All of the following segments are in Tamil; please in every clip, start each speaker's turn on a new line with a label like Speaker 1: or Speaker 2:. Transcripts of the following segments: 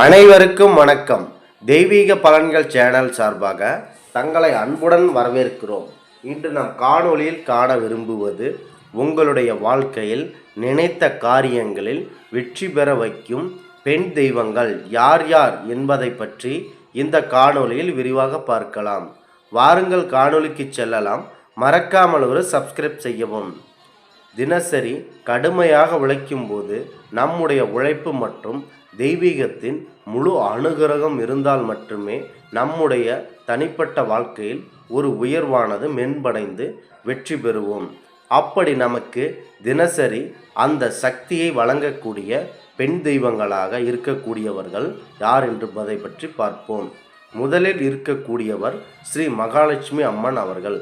Speaker 1: அனைவருக்கும் வணக்கம். தெய்வீக பலன்கள் சேனல் சார்பாக தங்களை அன்புடன் வரவேற்கிறோம். இன்று நாம் காணொளியில் காண விரும்புவது உங்களுடைய வாழ்க்கையில் நினைத்த காரியங்களில் வெற்றி பெற வைக்கும் பெண் தெய்வங்கள் யார் யார் என்பதை பற்றி இந்த காணொளியில் விரிவாக பார்க்கலாம். வாருங்கள் காணொளிக்கு செல்லலாம். மறக்காமல் ஒரு சப்ஸ்கிரைப் செய்யவும். தினசரி கடுமையாக உழைக்கும்போது நம்முடைய உழைப்பு மற்றும் தெய்வீகத்தின் முழு அனுகிரகம் இருந்தால் மட்டுமே நம்முடைய தனிப்பட்ட வாழ்க்கையில் ஒரு உயர்வானது மென்படைந்து வெற்றி பெறுவோம். அப்படி நமக்கு தினசரி அந்த சக்தியை வழங்கக்கூடிய பெண் தெய்வங்களாக இருக்கக்கூடியவர்கள் யார் என்பதை பற்றி பார்ப்போம். முதலில் இருக்கக்கூடியவர் ஸ்ரீ மகாலட்சுமி அம்மன் அவர்கள்.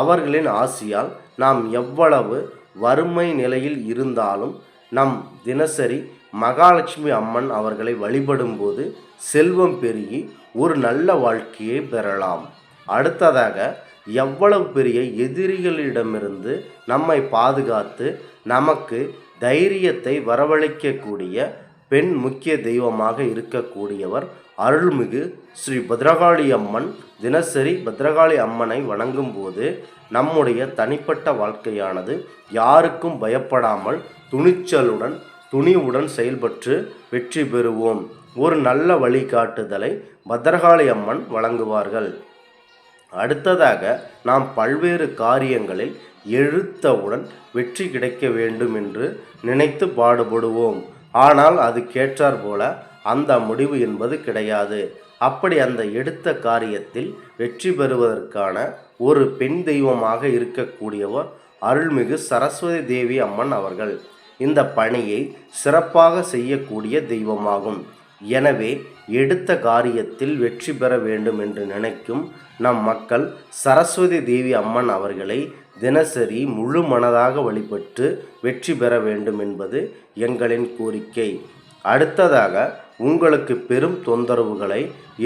Speaker 1: அவர்களின் ஆசியால் நாம் எவ்வளவு வறுமை நிலையில் இருந்தாலும் நம் தினசரி மகாலட்சுமி அம்மன் அவர்களை வழிபடும்போது செல்வம் பெருகி ஒரு நல்ல வாழ்க்கையை பெறலாம். அடுத்ததாக எவ்வளவு பெரிய எதிரிகளிடமிருந்து நம்மை பாதுகாத்து நமக்கு தைரியத்தை வரவழைக்கக்கூடிய பெண் முக்கிய தெய்வமாக இருக்கக்கூடியவர் அருள்மிகு ஸ்ரீ பத்ரகாளி அம்மன். தினசரி பத்ரகாளி அம்மனை வணங்கும் போது நம்முடைய தனிப்பட்ட வாழ்க்கையானது யாருக்கும் பயப்படாமல் துணிச்சலுடன் துணிவுடன் செயல்பட்டு வெற்றி பெறுவோம். ஒரு நல்ல வழிகாட்டுதலை பத்ரகாளி அம்மன் வழங்குவார்கள். அடுத்ததாக நாம் பல்வேறு காரியங்களில் எழுத்தவுடன் வெற்றி கிடைக்க வேண்டும் என்று நினைத்து பாடுபடுவோம். ஆனால் அது கேட்டார் போல அந்த முடிவு என்பது கிடையாது. அப்படி அந்த எடுத்த காரியத்தில் வெற்றி பெறுவதற்கான ஒரு பெண் தெய்வமாக இருக்கக்கூடியவர் அருள்மிகு சரஸ்வதி தேவி அம்மன் அவர்கள். இந்த பணியை சிறப்பாக செய்யக்கூடிய தெய்வமாகும். எனவே எடுத்த காரியத்தில் வெற்றி பெற வேண்டும் என்று நினைக்கும் நம் மக்கள் சரஸ்வதி தேவி அம்மன் அவர்களை தினசரி முழு மனதாக வழிபட்டு வெற்றி பெற வேண்டும் என்பது எங்களின் கோரிக்கை. அடுத்ததாக உங்களுக்கு பெரும் தொந்தரவுகளை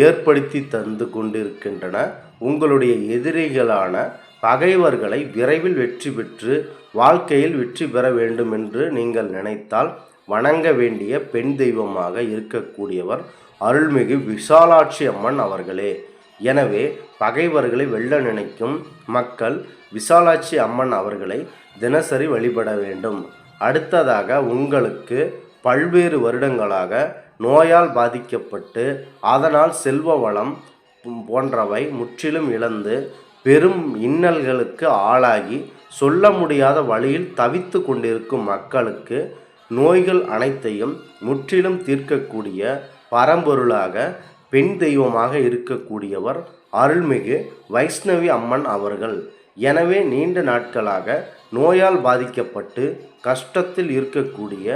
Speaker 1: ஏற்படுத்தி தந்து கொண்டிருக்கின்றன. உங்களுடைய எதிரிகளான பகைவர்களை விரைவில் வெற்றி பெற்று வாழ்க்கையில் வெற்றி பெற வேண்டும் என்று நீங்கள் நினைத்தால் வணங்க வேண்டிய பெண் தெய்வமாக இருக்கக்கூடியவர் அருள்மிகு விசாலாட்சி அம்மன் அவர்களே. எனவே பகைவர்களை வெல்ல நினைக்கும் மக்கள் விசாலாட்சி அம்மன் அவர்களை தினசரி வழிபட வேண்டும். அடுத்ததாக உங்களுக்கு பல்வேறு வருடங்களாக நோயால் பாதிக்கப்பட்டு அதனால் செல்வ வளம் போன்றவை முற்றிலும் இழந்து பெரும் இன்னல்களுக்கு ஆளாகி சொல்ல முடியாத வழியில் தவித்து கொண்டிருக்கும் மக்களுக்கு நோய்கள் அனைத்தையும் முற்றிலும் தீர்க்கக்கூடிய பரம்பொருளாக பெண் தெய்வமாக இருக்கக்கூடியவர் அருள்மிகு வைஷ்ணவி அம்மன் அவர்கள். எனவே நீண்ட நாட்களாக நோயால் பாதிக்கப்பட்டு கஷ்டத்தில் இருக்கக்கூடிய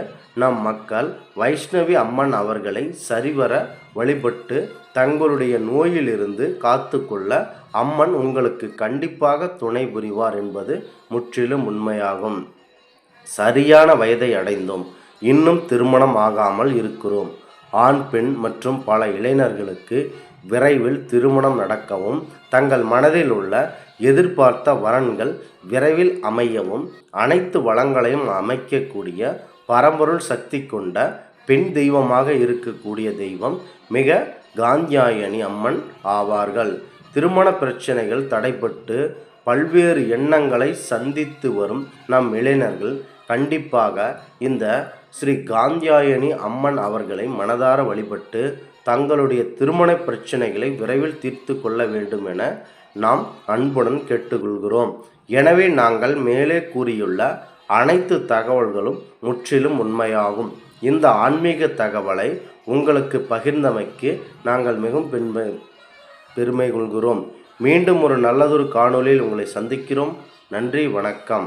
Speaker 1: நம் மக்கள் வைஷ்ணவி அம்மன் அவர்களை சரிவர வழிபட்டு தங்களுடைய நோயிலிருந்து காத்துக்கொள்ள அம்மன் உங்களுக்கு கண்டிப்பாக துணை புரிவார் என்பது முற்றிலும் உண்மையாகும். சரியான வயதை அடைந்தோம். இன்னும் திருமணம் ஆகாமல் இருக்கிறோம். ஆண் பெண் மற்றும் பல இளைஞர்களுக்கு விரைவில் திருமணம் நடக்கவும் தங்கள் மனதில் உள்ள எதிர்பார்த்த வரன்கள் விரைவில் அமையவும் அனைத்து வளங்களையும் அமைக்கக்கூடிய பரம்பொருள் சக்தி கொண்ட பெண் தெய்வமாக இருக்கக்கூடிய தெய்வம் மிக காந்தியாயணி அம்மன் ஆவார்கள். திருமண பிரச்சனைகள் தடைப்பட்டு பல்வேறு எண்ணங்களை சந்தித்து வரும் நம் இளைஞர்கள் கண்டிப்பாக இந்த ஸ்ரீ காந்தியாயணி அம்மன் அவர்களை மனதார வழிபட்டு தங்களுடைய திருமண பிரச்சனைகளை விரைவில் தீர்த்து கொள்ள வேண்டும் என நாம் அன்புடன் கேட்டுக்கொள்கிறோம். எனவே நாங்கள் மேலே கூறியுள்ள அனைத்து தகவல்களும் முற்றிலும் உண்மையாகும். இந்த ஆன்மீக தகவலை உங்களுக்கு பகிர்ந்தமைக்கு நாங்கள் மிகவும் பெருமை பெருமை கொள்கிறோம் மீண்டும் ஒரு நல்லதொரு காணொலியில் உங்களை சந்திக்கிறோம். நன்றி வணக்கம்.